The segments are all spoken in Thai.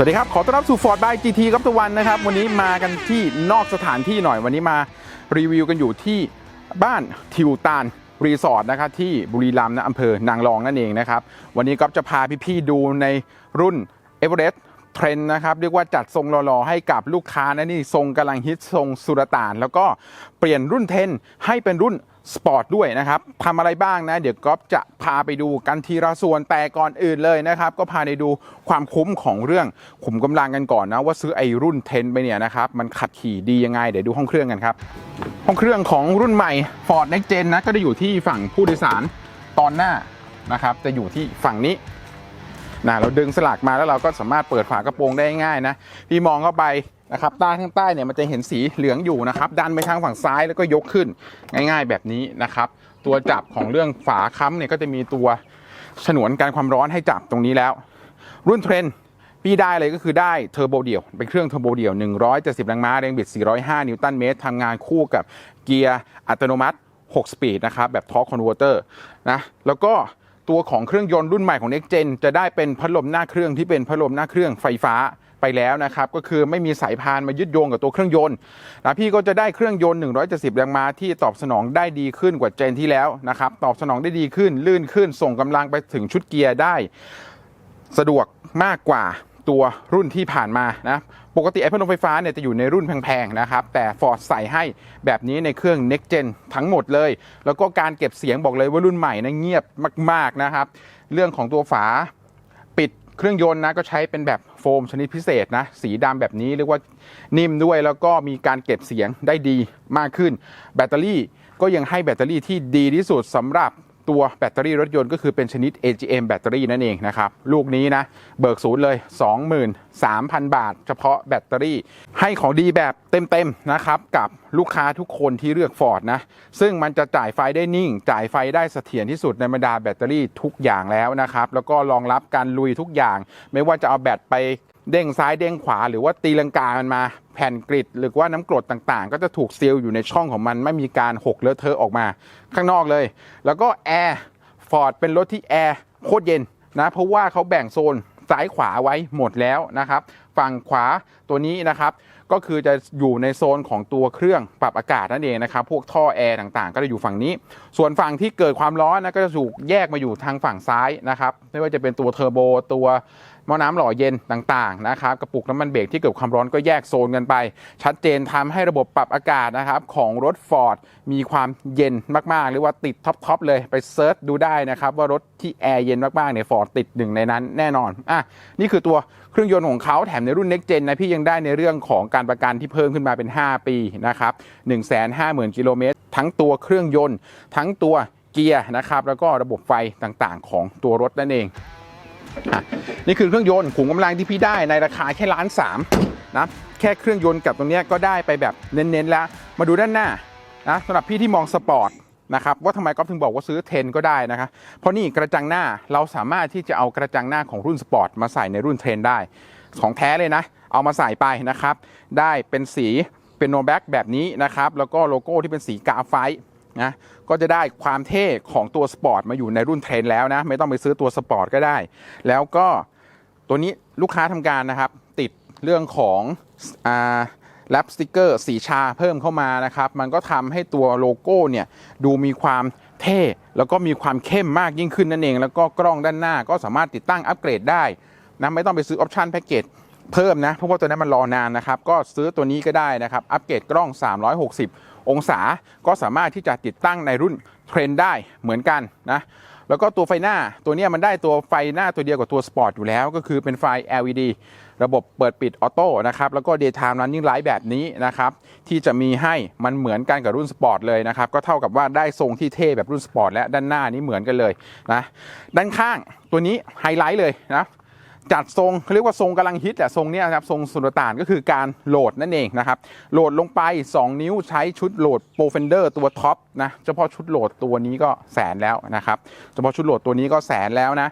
สวัสดีครับ ขอต้อนรับสู่ Ford by GT ครับทุกวันนะครับ วันนี้มากันที่นอกสถานที่หน่อย วันนี้มารีวิวกันอยู่ที่บ้านทิวตานรีสอร์ทนะครับที่บุรีรัมย์นะอำเภอนางรองนั่นเองนะครับ วันนี้ก็จะพาพี่ๆดูในรุ่น e v e r e s t เทรนนะครับ เรียกว่าจัดทรงหล่อๆให้กับลูกค้านะนี่ทรงกำลังฮิตทรงสุรต่าน แล้วก็เปลี่ยนรุ่นเทนให้เป็นรุ่น สปอร์ตด้วยนะครับทำอะไรบ้างนะ เดี๋ยวก๊อฟจะพาไปดูกันทีละส่วนแต่ก่อนอื่นเลยนะครับ ก็พาไปดูความคุ้มของเรื่องขุมกำลังกันก่อนนะ ว่าซื้อไอรุ่นเทนไปเนี่ยนะครับมันขับขี่ดียังไง เดี๋ยวดูห้องเครื่องกันครับ ห้องเครื่องของรุ่นใหม่ Ford Next Gen นะก็จะอยู่ที่ฝั่งผู้โดยสารตอนหน้านะครับจะอยู่ที่ฝั่งนี้ นะเราดึงสลักมาแล้วเราก็สามารถเปิดฝากระโปรงได้ง่ายนะพี่มองเข้าไปนะครับใต้ข้างใต้เนี่ยมันจะเห็นสีเหลืองอยู่นะครับดันไปทางฝั่งซ้ายแล้วก็ยกขึ้นง่าย ๆ แบบนี้นะครับตัวจับของเรื่องฝาค้ำเนี่ยก็จะมีตัวฉนวนการความร้อนให้จับตรงนี้แล้ว รุ่นเทรนพี่ได้เลยก็คือได้เทอร์โบเดี่ยว เป็นเครื่องเทอร์โบเดี่ยว 170 แรงม้าแรงบิด 405 นิวตันเมตรทำงานคู่กับเกียร์อัตโนมัติ 6 สปีดนะครับ แบบทอร์คคอนเวอร์เตอร์นะแล้วก็ ตัวของเครื่องยนต์รุ่นใหม่ของ Next Gen จะได้เป็นพัดลมหน้าเครื่องที่เป็นพัดลมหน้าเครื่องไฟฟ้าไปแล้วนะครับก็คือไม่มีสายพานมายึดโยงกับตัวเครื่องยนต์นะพี่ก็จะได้เครื่องยนต์ 170 แรงม้าที่ตอบสนองได้ดีขึ้นกว่าเจนที่แล้วนะครับตอบสนองได้ดีขึ้น ลื่นขึ้น ส่งกำลังไปถึงชุดเกียร์ได้ สะดวกมากกว่า ตัวรุ่นที่ผ่านมานะปกติไอ้พัดลมไฟฟ้าเนี่ยจะอยู่ในรุ่นแพงๆนะครับแต่ Ford ใส่ให้แบบนี้ในเครื่อง Next Gen ทั้งหมดเลย แล้วก็การเก็บเสียงบอกเลยว่ารุ่นใหม่นะเงียบมากๆนะครับ เรื่องของตัวฝาปิดเครื่องยนต์นะก็ใช้เป็นแบบโฟมชนิดพิเศษนะสีดำแบบนี้เรียกว่านิ่มด้วยแล้วก็มีการเก็บเสียงได้ดีมากขึ้น แบตเตอรี่ก็ยังให้แบตเตอรี่ที่ดีที่สุดสำหรับ ตัวแบตเตอรี่รถยนต์ก็คือเป็นชนิด AGM แบตเตอรี่นั่นเองนะครับ ลูกนี้นะ เบิกศูนย์เลย 23,000 บาท เฉพาะแบตเตอรี่ ให้ของดีแบบเต็มๆนะครับ กับลูกค้าทุกคนที่เลือก Ford นะ ซึ่งมันจะจ่ายไฟได้นิ่ง จ่ายไฟได้เสถียรที่สุดในบรรดาแบตเตอรี่ทุกอย่างแล้วนะครับ แล้วก็รองรับการลุยทุกอย่าง ไม่ว่าจะเอาแบตไป เด้งซ้ายเด้งขวาหรือว่าตีลังกามันมาแผ่นกริดหรือว่าน้ำกรดต่างๆ ก็จะถูกซีลอยู่ในช่องของมันไม่มีการหกเลอะเทอะออกมา ข้างนอกเลย แล้วก็แอร์ฟอร์ดเป็นรถที่แอร์โคตรเย็นนะเพราะว่าเขาแบ่งโซนซ้ายขวาไว้หมดแล้วนะครับ ฝั่งขวาตัวนี้นะครับ ก็คือจะอยู่ในโซนของตัวเครื่องปรับอากาศนั่นเองนะครับ พวกท่อแอร์ต่างๆ ก็จะอยู่ฝั่งนี้ ส่วนฝั่งที่เกิดความร้อนนะก็จะถูกแยกมาอยู่ทางฝั่งซ้ายนะครับ ไม่ว่าจะเป็นตัวเทอร์โบตัว หม้อน้ำหล่อเย็นต่างๆนะครับกระปุกน้ำมันเบรกที่เกิดความร้อนก็แยกโซนกันไป ชัดเจนทำให้ระบบปรับอากาศนะครับของรถ Ford มีความเย็นมากๆ หรือว่าติดท็อปๆเลยไปเซิร์ชดูได้นะครับว่ารถที่แอร์เย็นมากๆเนี่ยฟอร์ดติดหนึ่งในนั้นแน่นอนอะนี่คือตัวเครื่องยนต์ของเขาแถมในรุ่น Next Gen นะพี่ยังได้ในเรื่องของการประกันที่เพิ่มขึ้นมาเป็น 5 ปีนะครับ150,000กิโลเมตรทั้งตัวเครื่องยนต์ ทั้งตัวเกียร์นะครับแล้วก็ระบบไฟต่างๆ ของตัวรถนั่นเอง นี่คือเครื่องยนต์ขุมกำลังที่พี่ได้ในราคาแค่ล้านสามนะแค่เครื่องยนต์กับตรงนี้ก็ได้ไปแบบเน้นๆแล้ว มาดูด้านหน้านะสำหรับพี่ที่มองสปอร์ตนะครับว่าทำไมก๊อฟถึงบอกว่าซื้อเทนก็ได้นะครับเพราะนี่กระจังหน้าเราสามารถที่จะเอากระจังหน้าของรุ่นสปอร์ตมาใส่ในรุ่นเทรนได้ ของแท้เลยนะ เอามาใส่ไปนะครับ ได้เป็นสีเป็นโนแบ็กแบบนี้นะครับ แล้วก็โลโก้ที่เป็นสีกาไฟนะ ก็จะได้ความเท่ของตัวสปอร์ตมาอยู่ในรุ่นเทรนแล้วนะ ไม่ต้องไปซื้อตัวสปอร์ตก็ได้ แล้วก็ตัวนี้ลูกค้าทำการนะครับ ติดเรื่องของอ่าแรปสติกเกอร์สีชาเพิ่มเข้ามานะครับ มันก็ทำให้ตัวโลโก้เนี่ยดูมีความเท่แล้วก็มีความเข้มมากยิ่งขึ้นนั่นเอง แล้วก็กล้องด้านหน้าก็สามารถติดตั้งอัปเกรดได้นะไม่ต้องไปซื้อออปชันแพ็กเกจเพิ่มนะ เพราะว่าตัวนั้นมันรอนานนะครับ ก็ซื้อตัวนี้ก็ได้นะครับ อัปเกรดกล้อง 360 องศาก็สามารถที่จะติดตั้งในรุ่นเทรนได้เหมือนกันนะแล้วก็ตัวไฟหน้าตัวนี้มันได้ตัวไฟหน้าตัวเดียวกับตัวสปอร์ตอยู่แล้ว ก็คือเป็นไฟ LED ระบบเปิดปิดออโต้นะครับแล้วก็ daytime running light แบบนี้นะครับที่จะมีให้มันเหมือนกันกับรุ่นสปอร์ตเลยนะครับก็เท่ากับว่าได้ทรงที่เท่แบบรุ่นสปอร์ตและด้านหน้านี้เหมือนกันเลยนะด้านข้างตัวนี้ไฮไลท์เลยนะ จัดทรงเขาเรียกว่าทรงกำลังฮิตแหละทรงเนี้ยนะครับทรงสุลต่านก็คือการโหลดนั่นเองนะครับโหลดลงไป 2 นิ้วใช้ชุดโหลดโปรเฟนเดอร์ตัวท็อปนะเฉพาะชุดโหลดตัวนี้ก็แสนแล้วนะครับเฉพาะชุดโหลดตัวนี้ก็แสนแล้วนะ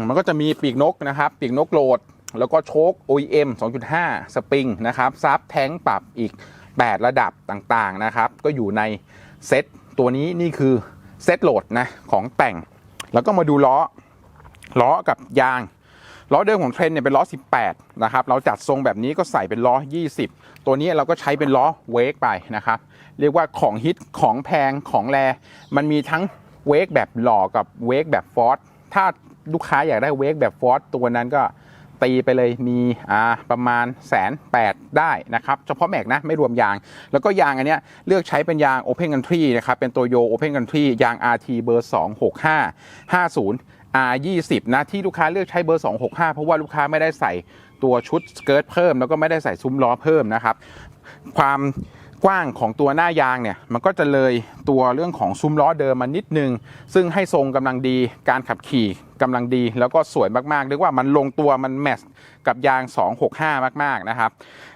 มมันก็จะมีปีกนกนะครับปีกนกโหลด แล้วก็โชค OEM 2.5 สปริงนะครับซับแท้งปรับอีก 8 ระดับต่างๆนะครับก็อยู่ในเซตตัวนี้นี่คือเซตโหลดนะของแต่ง แล้วก็มาดูล้อล้อกับยาง ล้อเดิมของเทรนเนี่ยเป็นล้อ 18 นะครับ เราจัดทรงแบบนี้ก็ใส่เป็นล้อ 20 ตัวนี้เราก็ใช้เป็นล้อเวกไปนะครับ เรียกว่าของฮิตของแพงของแร มันมีทั้งเวกแบบหล่อกับเวกแบบฟอสถ้าลูกค้าอยากได้เวกแบบฟอสตัวนั้นก็ตีไปเลยมีอ่าประมาณแสนแปดได้นะครับ เฉพาะแม็กนะไม่รวมยาง แล้วก็ยางอันเนี้ยเลือกใช้เป็นยาง Open Country นะครับ เป็นตัวโย Open Country ยาง RT เบอร์ 265 50 R20 นะที่ลูกค้าเลือกใช้เบอร์ 265 เพราะว่าลูกค้าไม่ได้ใส่ตัวชุดสเกิร์ตเพิ่ม แล้วก็ไม่ได้ใส่ซุ้มล้อเพิ่มนะครับ ความกว้างของตัวหน้ายางเนี่ยมันก็จะเลยตัวเรื่องของซุ้มล้อเดิมมานิดนึง ซึ่งให้ทรงกำลังดีการขับขี่กำลังดี แล้วก็สวยมากๆเรียกว่ามันลงตัวมันแมทช์กับยาง 265 มากๆนะครับ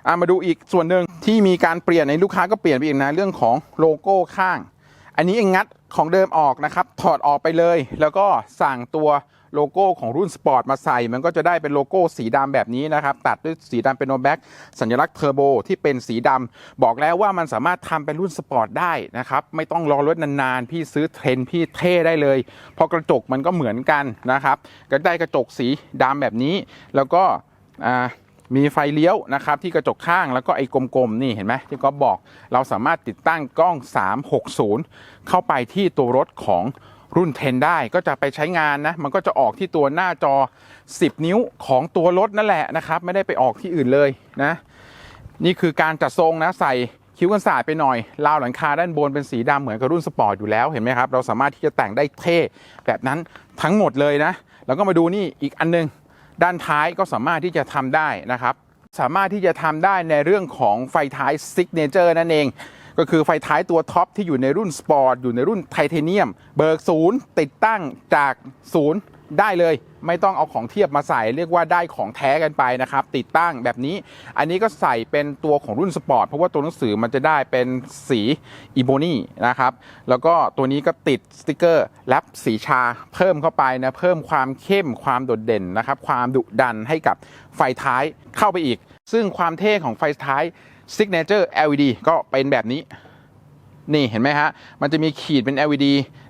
อะมาดูอีกส่วนหนึ่งที่มีการเปลี่ยนในลูกค้าก็เปลี่ยนไปอีกนะเรื่องของโลโก้ข้าง อันนี้เองงัดของเดิมออกนะครับ ถอดออกไปเลย แล้วก็สั่งตัวโลโก้ของรุ่นสปอร์ตมาใส่ มันก็จะได้เป็นโลโก้สีดำแบบนี้นะครับ ตัดด้วยสีดำเป็นโนแบ็กสัญลักษณ์เทอร์โบที่เป็นสีดำบอกแล้วว่ามันสามารถทำเป็นรุ่นสปอร์ตได้นะครับ ไม่ต้องรอรถนานๆ พี่ซื้อเทรนพี่เท่ได้เลยเพราะกระจกมันก็เหมือนกันนะครับ ก็ได้กระจกสีดำแบบนี้ แล้วก็อ่า มีไฟเลี้ยวนะครับที่กระจกข้างแล้วก็ไอ้กลมๆนี่เห็นไหมที่ก๊อฟบอกเราสามารถติดตั้งกล้อง 360 เข้าไปที่ตัวรถของรุ่น 10 ได้ก็จะไปใช้งานนะ มันก็จะออกที่ตัวหน้าจอ 10 นิ้วของตัวรถนั่นแหละนะครับ ไม่ได้ไปออกที่อื่นเลยนะ นี่คือการจัดทรงนะใส่คิ้วกันสายไปหน่อยราวหลังคาด้านบนเป็นสีดำเหมือนกับรุ่นสปอร์ตอยู่แล้วเห็นไหมครับ เราสามารถที่จะแต่งได้เท่แบบนั้นทั้งหมดเลยนะ แล้วก็มาดูนี่อีกอันนึง ด้านท้ายก็สามารถที่จะทำได้นะครับ สามารถที่จะทำได้ในเรื่องของไฟท้ายซิกเนเจอร์นั่นเอง ก็คือไฟท้ายตัวท็อปที่อยู่ในรุ่นสปอร์ตอยู่ในรุ่นไทเทเนียม เบิกศูนย์ติดตั้งจากศูนย์ ได้เลยไม่ต้องเอาของเทียบมาใส่เรียกว่าได้ของแท้กันไปนะครับ ติดตั้งแบบนี้ อันนี้ก็ใส่เป็นตัวของรุ่นสปอร์ตเพราะว่าตัวหนังสือมันจะได้เป็นสีอีโบนี่นะครับ แล้วก็ตัวนี้ก็ติดสติกเกอร์แรปสีชาเพิ่มเข้าไปนะ เพิ่มความเข้มความโดดเด่นนะครับ ความดุดันให้กับไฟท้ายเข้าไปอีก ซึ่งความเท่ของไฟท้าย Signature LED ก็เป็นแบบนี้ นี่เห็นไหมฮะ มันจะมีขีดเป็น LED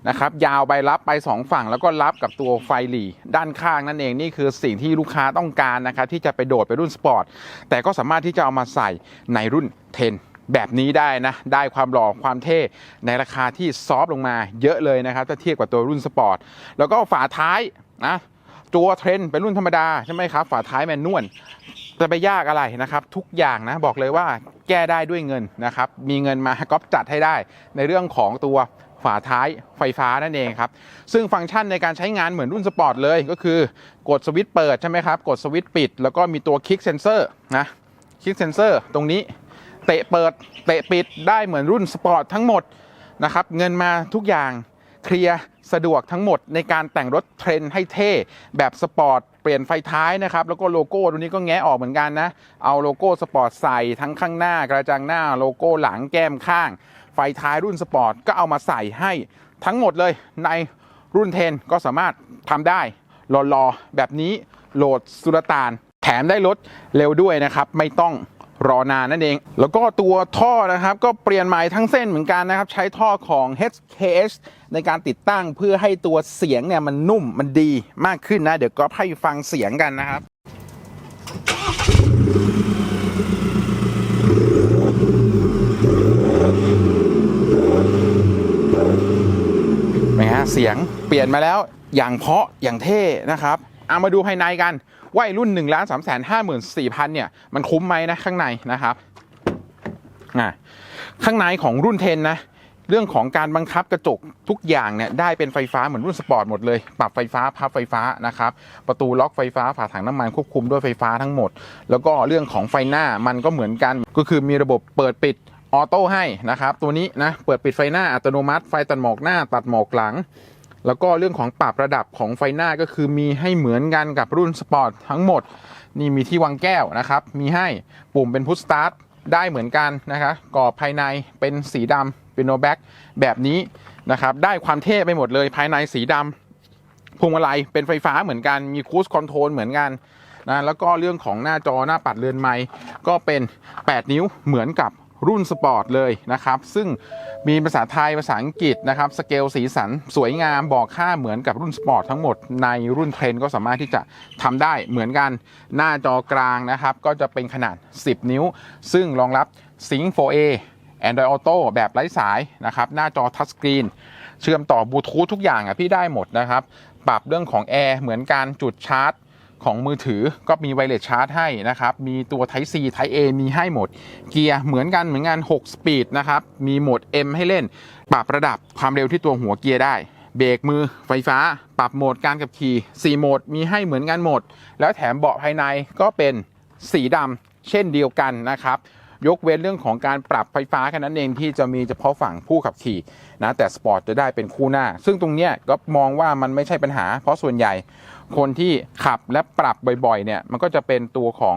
นะครับ ยาวไปรับไป 2 ฝั่ง แล้วก็รับกับตัวไฟหลีด้านข้างนั่นเองนี่คือสิ่งที่ลูกค้าต้องการนะครับ ที่จะไปโดดไปรุ่นสปอร์ต แต่ก็สามารถที่จะเอามาใส่ในรุ่น 10แบบนี้ได้นะ ได้ความหล่อความเท่ ในราคาที่ซอฟต์ลงมาเยอะเลยนะครับ ถ้าเทียบกับตัวรุ่นสปอร์ต แล้วก็ฝาท้ายนะ ตัวเทรนเป็นรุ่นธรรมดา ใช่ไหมครับ ฝาท้ายแมนนวล จะไปยากอะไรนะครับ ทุกอย่างนะบอกเลยว่าแก้ได้ด้วยเงินนะครับ มีเงินมาก๊อปจัดให้ได้ ในเรื่องของตัวฝาท้ายไฟฟ้านั่นเองครับ ซึ่งฟังก์ชันในการใช้งานเหมือนรุ่นสปอร์ตเลยก็คือกดสวิตช์เปิดใช่ไหมครับ กดสวิตช์ปิด แล้วก็มีตัวคลิกเซนเซอร์นะคลิกเซนเซอร์ตรงนี้เตะเปิดเตะปิดได้เหมือนรุ่นสปอร์ตทั้งหมดนะครับ เงินมาทุกอย่าง เคลียร์สะดวกทั้งหมดในการแต่งรถเทรนให้เท่แบบสปอร์ตเปลี่ยนไฟท้ายนะครับ แล้วก็โลโก้ตัวนี้ก็แงะออกเหมือนกันนะ เอาโลโก้สปอร์ตใส่ทั้งข้างหน้ากระจังหน้าโลโก้หลังแก้มข้าง ไฟท้ายรุ่นสปอร์ตก็เอามาใส่ให้ทั้งหมดเลยในรุ่นเทนก็สามารถทำได้รอๆแบบนี้โหลดสุลต่านแถมได้รถเร็วด้วยนะครับ ไม่ต้อง รอนานนั่นเอง แล้วก็ตัวท่อนะครับ ก็เปลี่ยนใหม่ทั้งเส้นเหมือนกันนะครับ ใช้ท่อของ HKS ในการติดตั้งเพื่อให้ตัวเสียงเนี่ยมันนุ่มมันดีมากขึ้นนะ เดี๋ยวก็ให้ฟังเสียงกันนะครับนะฮะเสียงเปลี่ยนมาแล้วอย่างเพาะอย่างเท่นะครับ เอามาดูภายในกันว่ารุ่น1นึ่งล้านสามแสนห้าหมื่นสี่พันเนี่ยมันคุ้มไหมนะข้างในนะครับอะข้างในของรุ่น10นะเรื่องของการบังคับกระจกทุกอย่างเนี่ยได้เป็นไฟฟ้าเหมือนรุ่นสปอร์ตหมดเลย ปรับไฟฟ้าพับไฟฟ้านะครับ ประตูล็อกไฟฟ้าฝาถังน้ำมันควบคุมด้วยไฟฟ้าทั้งหมด แล้วก็เรื่องของไฟหน้ามันก็เหมือนกัน ก็คือมีระบบเปิดปิดออโต้ให้นะครับ ตัวนี้นะเปิดปิดไฟหน้าอัตโนมัติ ไฟตัดหมอกหน้าตัดหมอกหลัง แล้วก็เรื่องของปรับระดับของไฟหน้าก็คือมีให้เหมือนกันกับรุ่นสปอร์ตทั้งหมด นี่มีที่วางแก้วนะครับ มีให้ปุ่มเป็นพุชสตาร์ทได้เหมือนกันนะครับกรอบภายในเป็นสีดำเป็นโนแบ็กแบบนี้นะครับ ได้ความเท่ไปหมดเลยภายในสีดำพวงมาลัยเป็นไฟฟ้าเหมือนกัน มีคูสคอนโทรลเหมือนกันนะแล้วก็เรื่องของหน้าจอหน้าปัดเรือนไม้ก็เป็น 8 นิ้วเหมือนกับ รุ่นสปอร์ตเลยนะครับ ซึ่งมีภาษาไทยภาษาอังกฤษนะครับ สเกลสีสันสวยงามบอกค่าเหมือนกับรุ่นสปอร์ตทั้งหมดในรุ่นเทรนก็สามารถที่จะทำได้เหมือนกันหน้าจอกลางนะครับ ก็จะเป็นขนาด 10 นิ้ว ซึ่งรองรับ Sync 4A Android Auto แบบไร้สายนะครับ หน้าจอทัชสกรีนเชื่อมต่อบลูทูธทุกอย่างอะพี่ได้หมดนะครับ ปรับเรื่องของแอร์เหมือนการจุดชาร์จ ของมือถือก็มีไวเลสชาร์จให้นะครับ มีตัว Type C Type A มีให้หมด เกียร์เหมือนกันเหมือนกัน6สปีดนะครับ มีโหมด M ให้เล่น ปรับระดับความเร็วที่ตัวหัวเกียร์ได้ เบรกมือไฟฟ้า ปรับโหมดการขับขี่ 4 โหมด มีให้เหมือนกันหมด แล้วแถมเบาะภายในก็เป็นสีดำเช่นเดียวกันนะครับ ยกเว้นเรื่องของการปรับไฟฟ้าแค่นั้นเองที่จะมีเฉพาะฝั่งผู้ขับขี่นะแต่สปอร์ตจะได้เป็นคู่หน้า ซึ่งตรงเนี้ยก็มองว่ามันไม่ใช่ปัญหา เพราะส่วนใหญ่คนที่ขับและปรับบ่อยๆเนี่ยมันก็จะเป็นตัวของ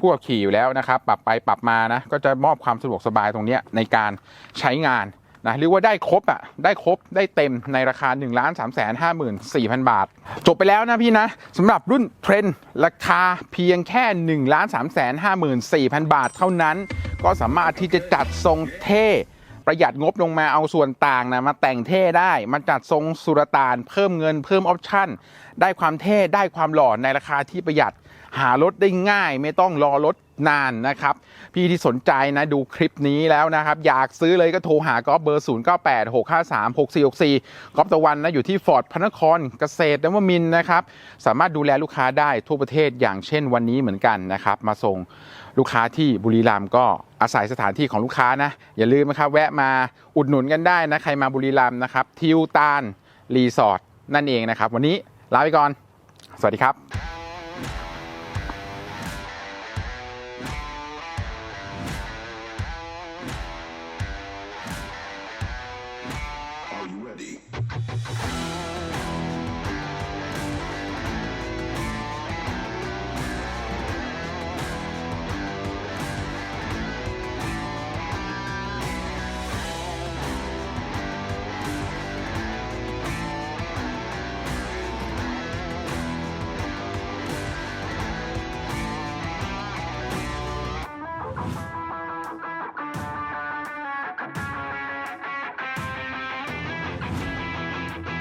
ผู้ขับขี่อยู่แล้วนะครับ ปรับไปปรับมานะก็จะมอบความสะดวกสบายตรงเนี้ยในการใช้งาน นะเรียกว่าได้ครบอะได้ครบได้เต็มในราคา 1 3 5 4 0 0 0 บาท จบไปแล้วนะพี่นะสำหรับรุ่นเทรนราคาเพียงแค่ 1 3 5 4 0 0 0 บาทเท่านั้น ก็สามารถที่จะจัดทรงเท่ ประหยัดงบลงมาเอาส่วนต่างนะมาแต่งเท่ได้มาจัดทรงสุรต่านเพิ่มเงินเพิ่มออปชั่น ได้ความเท่ได้ความหล่อในราคาที่ประหยัดหารถได้ง่าย ไม่ต้องรอรถนานนะครับ พี่ที่สนใจนะดูคลิปนี้แล้วนะครับ อยากซื้อเลยก็โทรหากอล์ฟเบอร์ 0 9 8 6 5 3 6 4 6 4กอล์ฟตะวันนะอยู่ที่ฟอร์ดพระนครเกษตรนวมินนะครับ สามารถดูแลลูกค้าได้ทั่วประเทศอย่างเช่นวันนี้เหมือนกันนะครับ มาส่ง ลูกค้าที่บุรีรัมย์ก็อาศัยสถานที่ของลูกค้านะ อย่าลืมนะครับแวะมาอุดหนุนกันได้นะ ใครมาบุรีรัมย์นะครับทิวตานรีสอร์ทนั่นเองนะครับ วันนี้ลาไปก่อน สวัสดีครับ